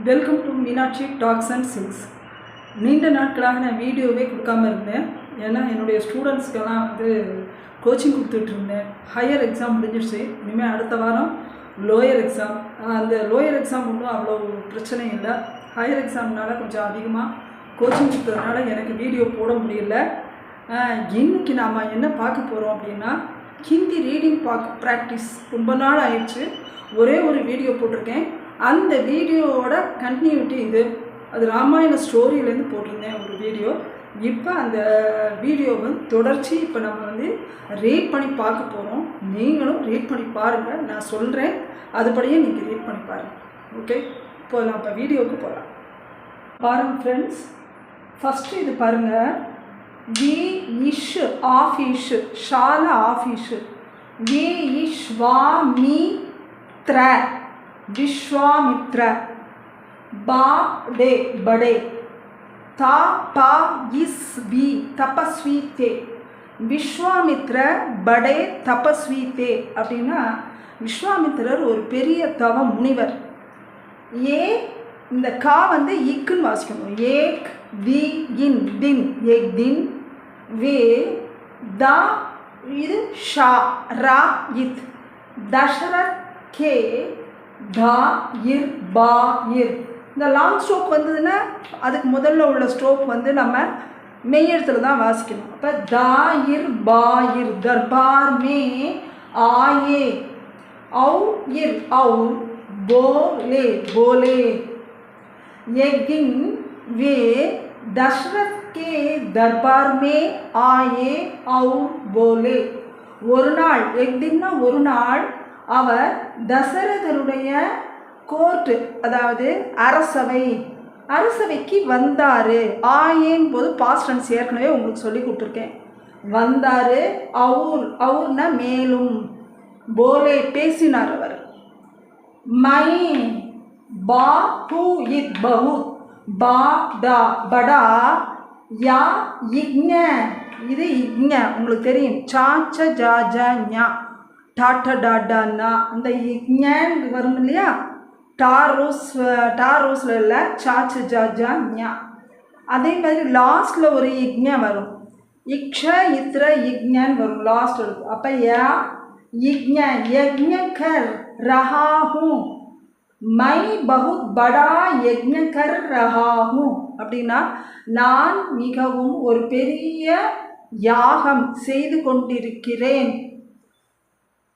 Welcome to Meenakshi talks and sings நீண்ட நாட்களாக நான் வீடியோவே கொடுக்காம இருந்தேன். ஏன்னா என்னுடைய ஸ்டூடெண்ட்ஸ்க்கெல்லாம் வந்து கோச்சிங் கொடுத்துட்ருந்தேன் ஹையர் எக்ஸாம் முடிஞ்சிடுச்சு இனிமேல் அடுத்த வாரம் லோயர் எக்ஸாம் அந்த லோயர் எக்ஸாம் ஒன்றும் அவ்வளோ பிரச்சனை இல்லை. ஹையர் எக்ஸாம்னால கொஞ்சம் அதிகமாக கோச்சிங் கொடுத்ததுனால எனக்கு வீடியோ போட முடியல. ஆஹ் இன்னைக்கு நாம் என்ன பார்க்க போகிறோம் அப்படின்னா ஹிந்தி ரீடிங் பார்க்க ப்ராக்டிஸ் ரொம்ப நாள் ஆயிடுச்சு. ஒரே ஒரு வீடியோ போட்டிருக்கேன். அந்த வீடியோவோட கண்டினியூட்டி இது. அது ராமாயண ஸ்டோரியிலேருந்து போட்டிருந்தேன் ஒரு வீடியோ. இப்போ அந்த வீடியோ வந்து தொடர்ச்சி இப்போ நம்ம வந்து ரீட் பண்ணி பார்க்க போகிறோம் நீங்களும் ரீட் பண்ணி பாருங்கள் நான் சொல்கிறேன் அதுபடியே நீங்கள் ரீட் பண்ணி பாருங்கள் ஓகே இப்போ நான் இப்போ வீடியோவுக்கு போகலாம் பாருங்கள் ஃப்ரெண்ட்ஸ் ஃபஸ்ட்டு இது பாருங்கள் வி இஷ் ஆஃபீஷு ஷால ஆஃபீஷு வி இஷ் வா மீ த்ர விஸ்வாமித்ர பா டே படே தா பா இஸ் வி தபஸ்வி தே விஸ்வாமித்ர படே தபஸ்வி தே அப்படின்னா விஸ்வாமித்திரர் ஒரு பெரிய தவ முனிவர். ஏ இந்த கா வந்து இக்குன்னு வாசிக்கணும். ஏக் வி இன் தின். ஏக் தின். வே தா இது ஷா ரா இத். தசரத் கே தா இர் பா இர் இந்த லாங் ஸ்ட்ரோக் வந்ததுன்னா அதுக்கு முதல்ல உள்ள ஸ்ட்ரோக் வந்து நம்ம மெய்யெழுத்தில் தான் வாசிக்கணும் அப்போ தா இர் பா இர் தர்பார் மே ஆயே औ इर औ बोले बोले एक दिन वे दशरथ के दरबार में आए और बोले ஒரு நாள் எக்தின்னா ஒரு நாள் அவர் தசரதருடைய கோர்ட்டு அதாவது அரசவை அரசவைக்கு வந்தார். ஆயேன் போது பாஸ்டன்ஸ் ஏற்கனவே உங்களுக்கு சொல்லி கொடுத்துருக்கேன். வந்தார் அவுர் அவுர்னா மேலும். போலே பேசினார் அவர். மை பா ஹூ இத் பஹுத் பா டா படா யா இக்ஞ. இது இக்ஞ உங்களுக்கு தெரியும். சாச்ச ஜா ஜா ஞா. டாட்டா டாட்டான்னா அந்த இக்ஞான் வரும் இல்லையா? டார் டாரோஸ் டாரோஸில் இல்லை சாச்சு ஜாஜா ஞா. அதே மாதிரி லாஸ்ட்டில் ஒரு இக்ஞா வரும். இக்ஷ இத்ர இக்ஞான் வரும். லாஸ்ட் இருக்கும் அப்போ யா இக்ஞா யஜ்ஞர் ரஹாஹும் மை பகுத் படா யஜ்ஞர் ரஹாஹும் அப்படின்னா நான் மிகவும் ஒரு பெரிய யாகம் செய்து கொண்டிருக்கிறேன்.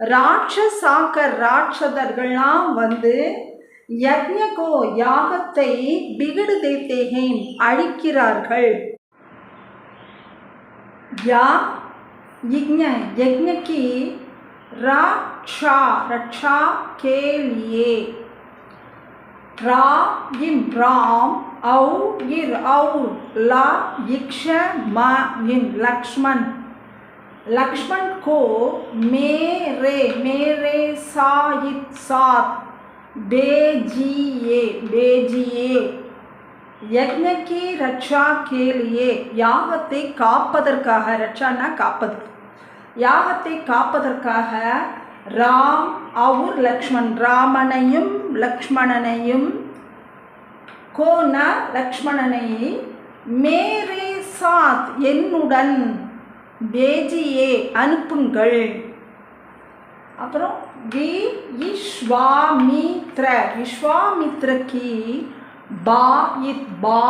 ராட்சசாக்க ராட்சதர்கள்லாம் வந்து யக்ஞகோ யாகத்தை பிகடு தேத்தேகேன் அழிக்கிறார்கள். யா யஜ்ஞ யஜ்ஞக்கு ராட்சா ரட்சா கேலியே. ரா இம் ராம் ஔ இர் ஔ லா இக்ஷ ம இன் லக்ஷ்மன் लक्ष्मण लक्ष्मण को मेरे मेरे साहित साथ बेजिए बेजिए யக்ஞ கி ரட்சா கேலியே யாகத்தை காப்பதற்காக ரட்சான்னா காப்பது யாகத்தை காப்பதற்காக ராம் அவுர் லக்ஷ்மண் ராமனையும் லக்ஷ்மணனையும் கோன லக்ஷ்மணனை மேரே சாத் என்னுடன் பேஜியே அனுப்புங்கள் அப்புறம் வி விஸ்வாமித்ர விஸ்வாமித்ரக்கு बा इत बा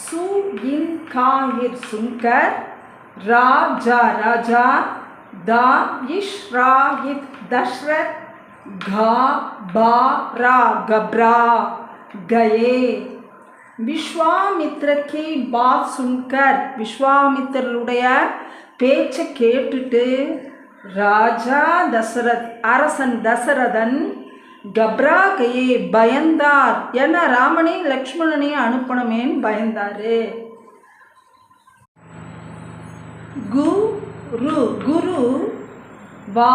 सु इन काहिर सुनकर राजा राजा दा इश्राहित दशरथ घा बा रा घबरा गए விஸ்வாமித்ர கி பாத் சுன்கர் விஸ்வாமித்திரருடைய பேச்சை கேட்டுட்டு ராஜா தசரத் அரசன் தசரதன் கப்ராகையே பயந்தார் ஏன்னா ராமனை லக்ஷ்மணனை அனுப்பணுமேன்னு பயந்தாரு. குரு குரு வா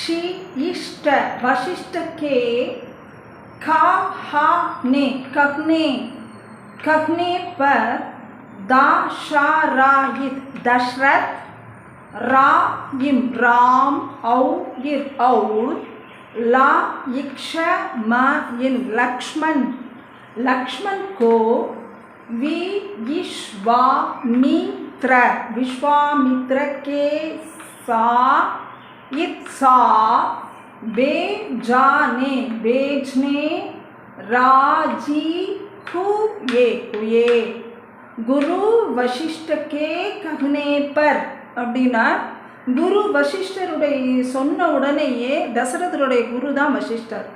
ஷி இஷ்ட வசிஷ்ட கே கா ஹா நே கக்னே கக்னே பர் தாஷாராயித் தஷ்ரத் रा इम राम, औ इर औ ला, इक्ष, म इन लक्ष्मण। लक्ष्मण को वी विश्वामित्र विश्वामित्र के सा बे, जाने, बेजने, राज़ी हुए हुए गुरु वशिष्ठ के कहने पर அப்படின்னா குரு வசிஷ்டருடைய சொன்ன உடனேயே தசரதருடைய குரு தான் வசிஷ்டர்.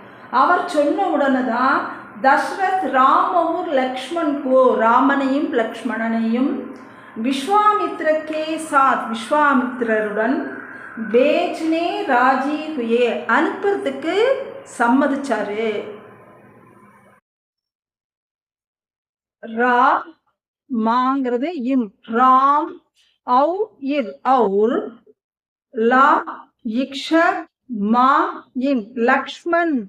அவர் சொன்ன உடனே தான் தசரத் ராமவும் லக்ஷ்மண் கோ ராமனையும் லக்ஷ்மணனையும் விஸ்வாமித்ர கே சாத் விஸ்வாமித்ரருடன் பேஜ்னே ராஜி ஹுயே அனுப்புறதுக்கு சம்மதிச்சாரு. ரா மாங்கிறது இம் ராம் औ इर और ला यक्ष मा इन, लक्ष्मण।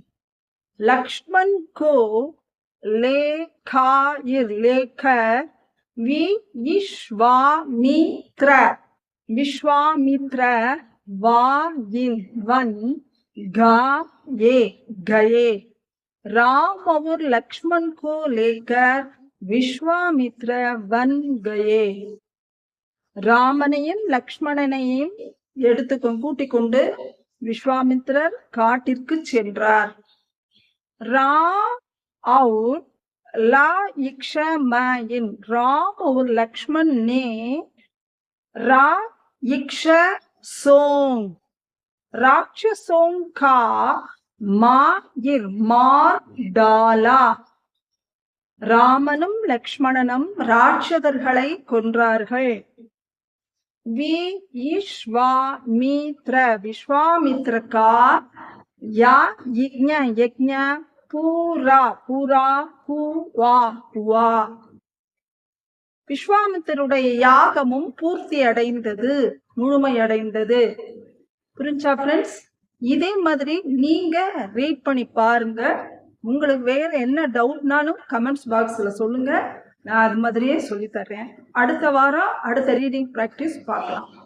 लक्ष्मण को ले खा इर लेख वि विश्वामित्र। विश्वामित्र वा इन, वन गा ये गए राम और लक्ष्मण को लेकर विश्वामित्र वन गए ராமனையும் லக்ஷ்மணனையும் எடுத்து கூட்டிக் கொண்டு விஸ்வாமித்ரர் காட்டிற்கு சென்றார். ரா அவுட் லா இக்ஷ மயின் ராம் அவுர் லக்ஷ்மண் நே ரா இக்ஷ சோங். ராட்சசோங் கா மா இர் மா டாலா. ராமனும் லக்ஷ்மணனும் ராட்சதர்களை கொன்றார்கள். வி ஈஸ்வாமித்ர விஸ்வாமித்ரகா யா யஜ்ஞ யஜ்ஞ பூரா பூரா பூவா பூவா விஸ்வாமித்தருடைய யாகமும் பூர்த்தி அடைந்தது முழுமையடைந்தது. புரிஞ்சா ஃப்ரெண்ட்ஸ் இதே மாதிரி நீங்க ரீட் பண்ணி பாருங்க. உங்களுக்கு வேறு என்ன டவுட்னாலும் கமெண்ட்ஸ் பாக்ஸில் சொல்லுங்கள் நான் அது மாதிரியே சொல்லித்தர்றேன். அடுத்த வாரம் அடுத்த ரீடிங் ப்ராக்டிஸ் பார்க்கலாம்.